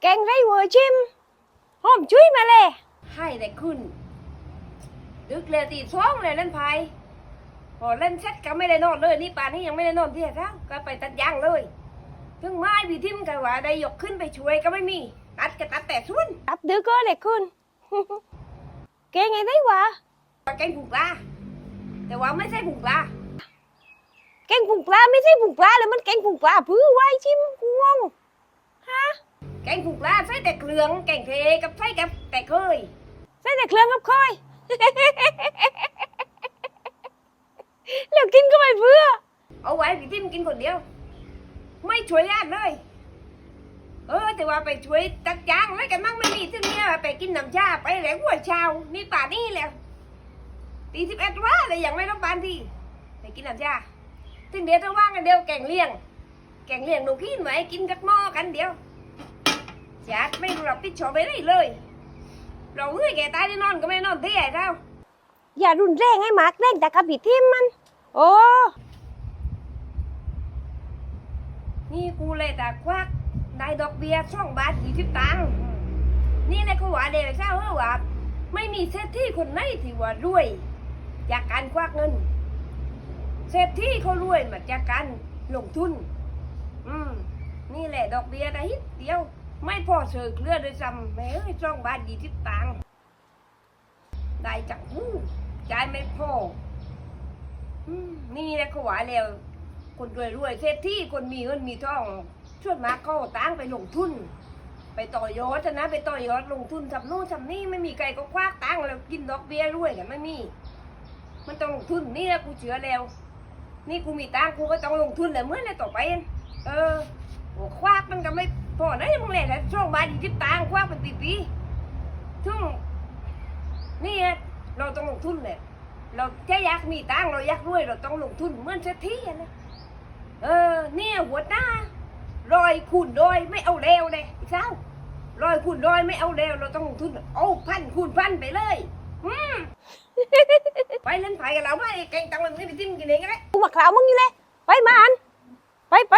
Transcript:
แกงไรเวอร์ชิมหอมจุ้ยมาเลย ให้ได้ขึ้นดึกเลยตีสองเลยเล่นไพ่พอเล่นเสร็จก็ไม่ได้นอนเลยนี่ป่านนี้ยังไม่ได้นอนที่ไหนแล้วก็ไปตัดยางเลยถึงไม้พี่ทิมกันว่าได้ยกขึ้นไปช่วยก็ไม่มี ตัดก็ตัดแต่ส่วนตับดื้อก็เลยคุณแกงไงไรวะแกงผุกปลาแต่ว่าไม่ใช่ผุกปลาแกงผุงปลาไม่ใช่ผุงปลาแล้วมันแกงผุงปลาพื้อไว้ชิมกูงงฮะแก งผุกปลาใส่แต่เกลืองแกงเทกับใส่กับแต่เคยใส่แต่เครื่องกับคอยแล้วกินก็ไม่เพื่อ เอาไว้พี่ทิมกินคนเดียว ไม่ช่วยญาติเลย เออ แต่ว่าไปช่วยตัดยางแล้วกันมั่งไม่มีที่เนี้ยไปกินน้ำชาไปแหลงหัวเช้านี่ป่านนี้แหล้วตีสิบเอ็ดว่าเลยยังไม่ต้องปานที่ไปกินน้ำชาถึงเดี๋ยวจะว่างกันเดียวแกงเลี้ยง แกงเลี้ยงหนูกินไหมกินกับหม้อกันเดียว จัดไม่รู้รับผิดชอบไปได้เลย เราเฮ้ยแกตายได้นอนก็ไม่ได้นอนที่ไหนเราอย่ารุนแรงให้มากแรงแต่กับผีทิมมัน โอ้ นี่กูเลยแต่ควักได้ดอกเบี้ยสองบาทยี่สิบตังค์นี่เลยกูว่าเด็กเช้าเออว่าไม่มีเศรษฐีคนไหนที่ว่ารวย จากการควักเงินเศรษฐีเขารวยมาจากการลงทุน อืม นี่แหละดอกเบี้ยได้นิดเดียว ไม่พอเสือเลือดเลยซ้ำแม่เอ้ยสองบาทยี่สิบตังได้จากหูจ่ายไม่พออืมนี่แหละขวาแล้ว คนรวยรวยเศรษฐีคนมีเงินมีทองช่วนมากก็ตั้งไปลงทุน ไปต่อยอดนะ ไปต่อยอดลงทุนทำนู่นทำนี่ไม่มีใครก็คว้าตังแล้วกินดอกเบี้ยรวยกันไม่มี มันต้องลงทุนนี่แหละกูเชื่อแล้ว นี่กูมีตังกูก็ต้องลงทุนแหละเมื่อไรต่อไป เออโอคว้ามันก็ไม่ พอนะมึงแหละแต่ช่วงบาทยี่สิบตังค์คว้าเป็นปีๆทุ่งนี่ไงเราต้องลงทุนเลยเราแค่อยากมีตังค์เราอยากรวยเราต้องลงทุนเหมือนเศรษฐีนะเออเนี่ยหัวหน้ารอยคูณรอยไม่เอาเร็วเลยไอ้เจ้ารอยคูณรอยไม่เอาเร็วเราต้องลงทุนเอาพันคูณพันไปเลยอืมไปเล่นไผ่กับเราไหมเก่งตังค์มันไม่ไปจิ้มกินเองก็ได้กูมาคราวมึงอยู่เลยไปมาอันไปไป